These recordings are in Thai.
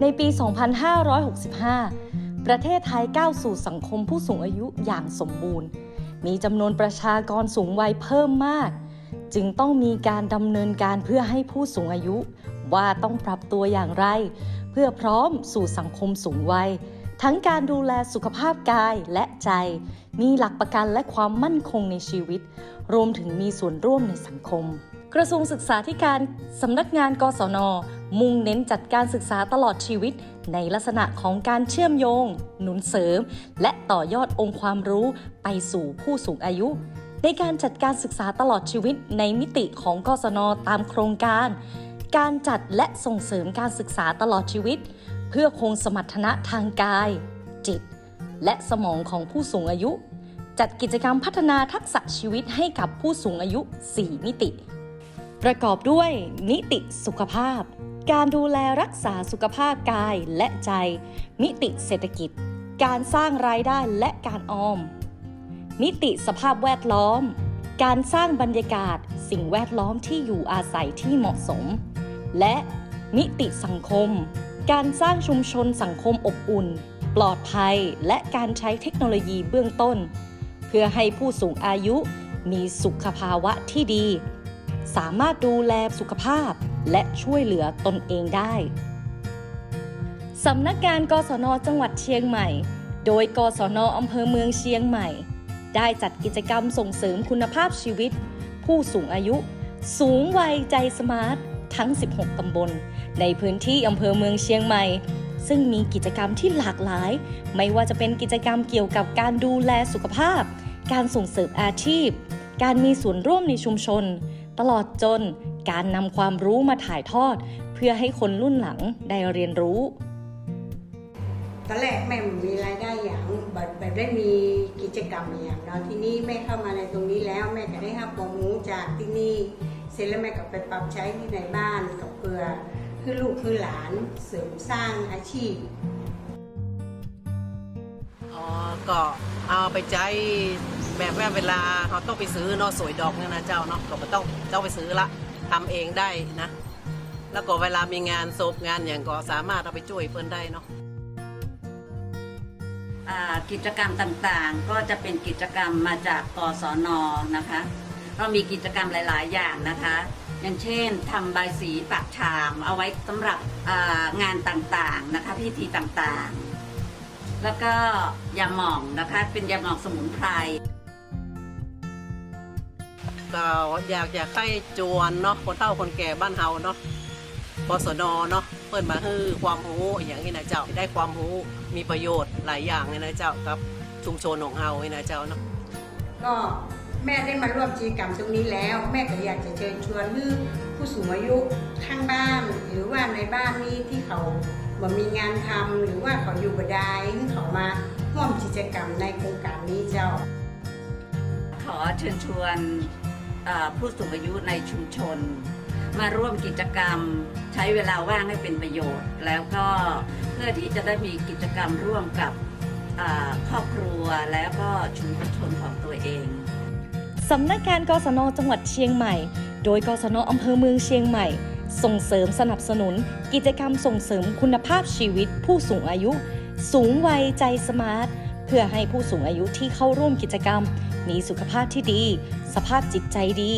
ในปี 2565 ประเทศไทยก้าวสู่สังคมผู้สูงอายุอย่างสมบูรณ์ มีจำนวนประชากรสูงวัยเพิ่มมาก จึงต้องมีการดำเนินการเพื่อให้ผู้สูงอายุ ว่าต้องปรับตัวอย่างไร เพื่อพร้อมสู่สังคมสูงวัย ทั้งการดูแลสุขภาพกายและใจ มีหลักประกันและความมั่นคงในชีวิต รวมถึงมีส่วนร่วมในสังคม กระทรวงศึกษาธิการสำนักงานกศน มุ่งเน้นจัดการศึกษาตลอดชีวิต ในลักษณะของการเชื่อมโยง หนุนเสริม และต่อยอดองค์ความรู้ไปสู่ผู้สูงอายุในการจัดการศึกษาตลอดชีวิตในมิติของกศนตามโครงการ การจัดและส่งเสริมการศึกษาตลอดชีวิต เพื่อคงสมรรถนะทางกาย จิต และสมองของผู้สูงอายุ จัดกิจกรรมพัฒนาทักษะชีวิตให้กับผู้สูงอายุ 4 มิติ ประกอบด้วยมิติสุขภาพ การดูแลรักษาสุขภาพกายและใจ มิติเศรษฐกิจ การสร้างรายได้และการออมมิติสภาพแวดล้อม การสร้างบรรยากาศ สิ่งแวดล้อมที่อยู่อาศัยที่เหมาะสม และมิติสังคม การสร้างชุมชนสังคมอบอุ่น ปลอดภัยและการใช้เทคโนโลยีเบื้องต้น เพื่อให้ผู้สูงอายุมีสุขภาวะที่ดี สามารถดูแลสุขภาพและช่วยเหลือตนเองได้สำนักงานกศนจังหวัดเชียงใหม่ โดยกศนอำเภอเมืองเชียงใหม่ ได้จัดกิจกรรมส่งเสริมคุณภาพชีวิต ผู้สูงอายุ สูงวัยใจสมาร์ท ทั้ง 16 ตำบล ในพื้นที่อำเภอเมืองเชียงใหม่ ซึ่งมีกิจกรรมที่หลากหลาย ไม่ว่าจะเป็นกิจกรรมเกี่ยวกับการดูแลสุขภาพ การส่งเสริมอาชีพ การมีส่วนร่วมในชุมชน ตลอดจนการนำความรู้มาถ่ายทอด เพื่อให้คนรุ่นหลังได้เรียนรู้ตอนแรกแม่มีรายได้อย่างแบบแบบได้มีกิจกรรมอย่างเนาที่นี่แม่เข้ามาในตรงนี้แล้ว แม่ก็ได้รับความรู้จากที่นี่ ร็จแล้วแม่ก็ไปปรับใช้ที่ในบ้านกับเพื่อคือลูกคือหลานเสริมสร้างอาชีพอ๋อก็เอาไปใช้แบบว่าเวลาเขาต้องไปซื้อเนาะสวยดอกเนี่ยนะเจ้าเนาะก็ไม่ต้องเจ้าไปซื้อละทำเองได้นะ แล้วก็เวลามีงานศพงานอย่างก็สามารถเอาไปช่วยเพื่อนได้เนาะอ่ากิจกรรมต่างๆ ก็จะเป็นกิจกรรมมาจากกศนนะคะ เรามีกิจกรรมหลาย ๆ อย่างนะคะ อย่างเช่นทำใบายสีปากชาม เอาไว้สำหรับอ่างานต่าง ๆ นะคะพิธีต่างๆ แล้วก็ยาหม่องนะคะเป็นยาหม่องสมุนไพรก็อยากอยากให้จวนเนาะคนเฒ่าคนแก่บ้านเฮาเนาะปสนเนาะเปิดมาให้ความรู้อย่างนี้นะเจ้าได้ความรู้มีประโยชน์หลายอย่างเลยนะเจ้ากับชุมชนของเฮานี่นะเจ้าเนาะก็ แม่ได้มาร่วมกิจกรรมตรงนี้แล้ว แม่ก็อยากจะเชิญชวนให้ผู้สูงอายุข้างบ้าน หรือว่าในบ้านนี้ที่เขาบ่มีงานทำหรือว่าเขาอยู่บ่ได้ให้เขามาร่วมกิจกรรมในโครงการนี้เจ้า ขอเชิญชวนผู้สูงอายุในชุมชน มาร่วมกิจกรรมใช้เวลาว่างให้เป็นประโยชน์ แล้วก็เพื่อที่จะได้มีกิจกรรมร่วมกับครอบครัวแล้วก็ชุมชนของตัวเอง สำนักงานกศนจังหวัดเชียงใหม่ โดยกศนอำเภอเมืองเชียงใหม่ ส่งเสริมสนับสนุน กิจกรรมส่งเสริมคุณภาพชีวิตผู้สูงอายุ สูงวัยใจสมาร์ท พื่อให้ผู้สูงอายุที่เข้าร่วมกิจกรรม มีสุขภาพที่ดี สภาพจิตใจดี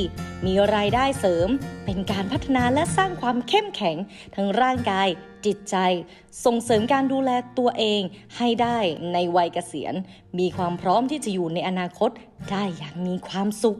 มีรายได้เสริม เป็นการพัฒนาและสร้างความเข้มแข็ง ทั้งร่างกาย จิตใจ ส่งเสริมการดูแลตัวเองให้ได้ในวัยเกษียณ มีความพร้อมที่จะอยู่ในอนาคตได้อย่างมีความสุข